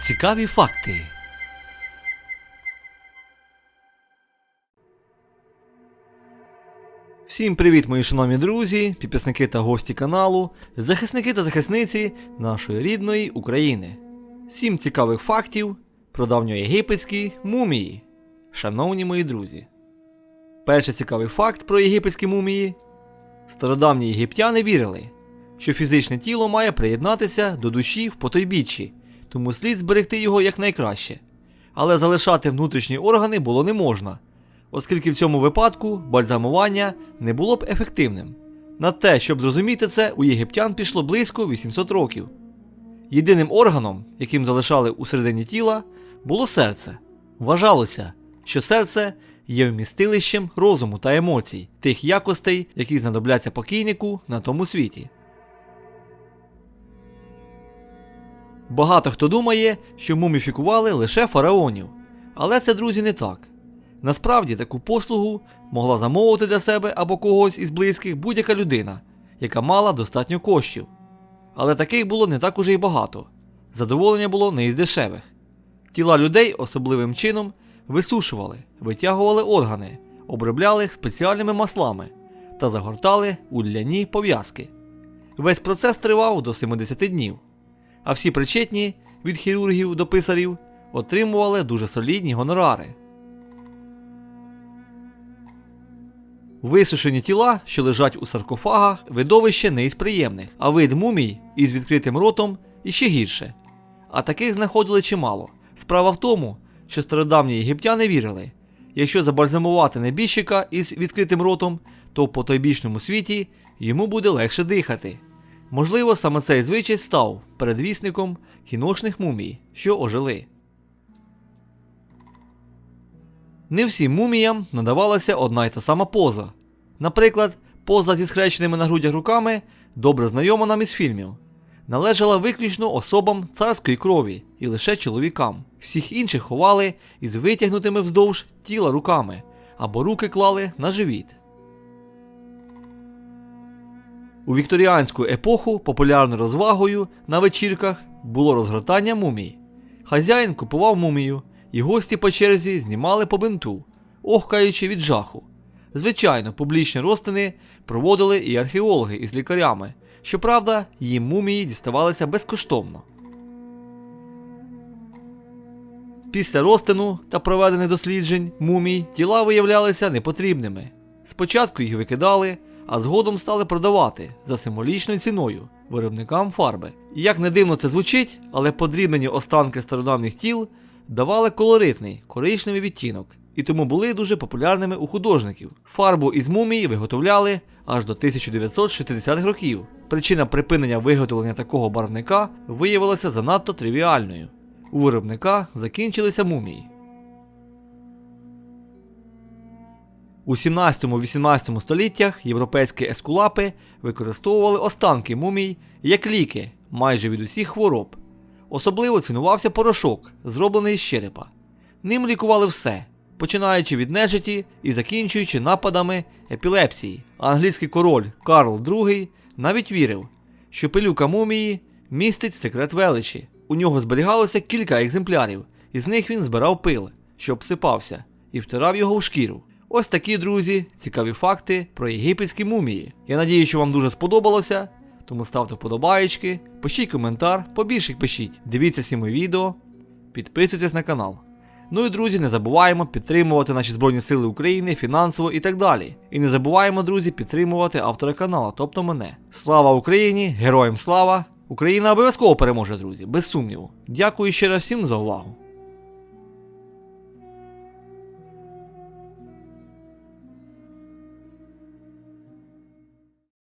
Цікаві факти. Всім привіт, мої шановні друзі, підписники та гості каналу, захисники та захисниці нашої рідної України. Сім цікавих фактів про давньоєгипетські мумії. Шановні мої друзі. Перший цікавий факт про єгипетські мумії. Стародавні єгиптяни вірили, що фізичне тіло має приєднатися до душі в потойбіччі, тому слід зберегти його якнайкраще. Але залишати внутрішні органи було не можна, оскільки в цьому випадку бальзамування не було б ефективним. На те, щоб зрозуміти це, у єгиптян пішло близько 800 років. Єдиним органом, яким залишали у середині тіла, було серце. Вважалося, що серце є вмістилищем розуму та емоцій, тих якостей, які знадобляться покійнику на тому світі. Багато хто думає, що муміфікували лише фараонів, але це, друзі, не так. Насправді таку послугу могла замовити для себе або когось із близьких будь-яка людина, яка мала достатньо коштів. Але таких було не так уже й багато. Задоволення було не із дешевих. Тіла людей особливим чином висушували, витягували органи, обробляли спеціальними маслами та загортали у ляні пов'язки. Весь процес тривав до 70 днів, а всі причетні від хірургів до писарів отримували дуже солідні гонорари. Висушені тіла, що лежать у саркофагах, видовище не із приємних, а вид мумій із відкритим ротом іще гірше. А таких знаходили чимало. Справа в тому, що стародавні єгиптяни вірили, якщо забальзамувати небіжчика із відкритим ротом, то в потойбічному світі йому буде легше дихати. Можливо, саме цей звичай став передвісником кіношних мумій, що ожили. Не всім муміям надавалася одна й та сама поза. Наприклад, поза зі схрещеними на грудях руками, добре знайома нам із фільмів, належала виключно особам царської крові і лише чоловікам. Всіх інших ховали із витягнутими вздовж тіла руками або руки клали на живіт. У вікторіанську епоху популярною розвагою на вечірках було розгортання мумій. Хазяїн купував мумію, і гості по черзі знімали по бинту, охкаючи від жаху. Звичайно, публічні розтини проводили і археологи із лікарями. Щоправда, їм мумії діставалися безкоштовно. Після розтину та проведених досліджень мумій тіла виявлялися непотрібними. Спочатку їх викидали, а згодом стали продавати за символічною ціною виробникам фарби. Як не дивно це звучить, але подрібнені останки стародавніх тіл давали колоритний коричневий відтінок і тому були дуже популярними у художників. Фарбу із мумії виготовляли аж до 1960-х років. Причина припинення виготовлення такого барвника виявилася занадто тривіальною. У виробника закінчилися мумії. У 17-18 століттях європейські ескулапи використовували останки мумій як ліки майже від усіх хвороб. Особливо цінувався порошок, зроблений із черепа. Ним лікували все, починаючи від нежиті і закінчуючи нападами епілепсії. Англійський король Карл II навіть вірив, що пилюка мумії містить секрет величі. У нього зберігалося кілька екземплярів, із них він збирав пил, що обсипався, і втирав його в шкіру. Ось такі, друзі, цікаві факти про єгипетські мумії. Я надію, що вам дуже сподобалося. Тому ставте вподобаєчки, пишіть коментар, побільше пишіть. Дивіться всі мої відео, підписуйтесь на канал. Ну і друзі, не забуваємо підтримувати наші Збройні Сили України фінансово і так далі. І не забуваємо, друзі, підтримувати автора каналу, тобто мене. Слава Україні! Героям слава! Україна обов'язково переможе, друзі, без сумніву. Дякую ще раз всім за увагу.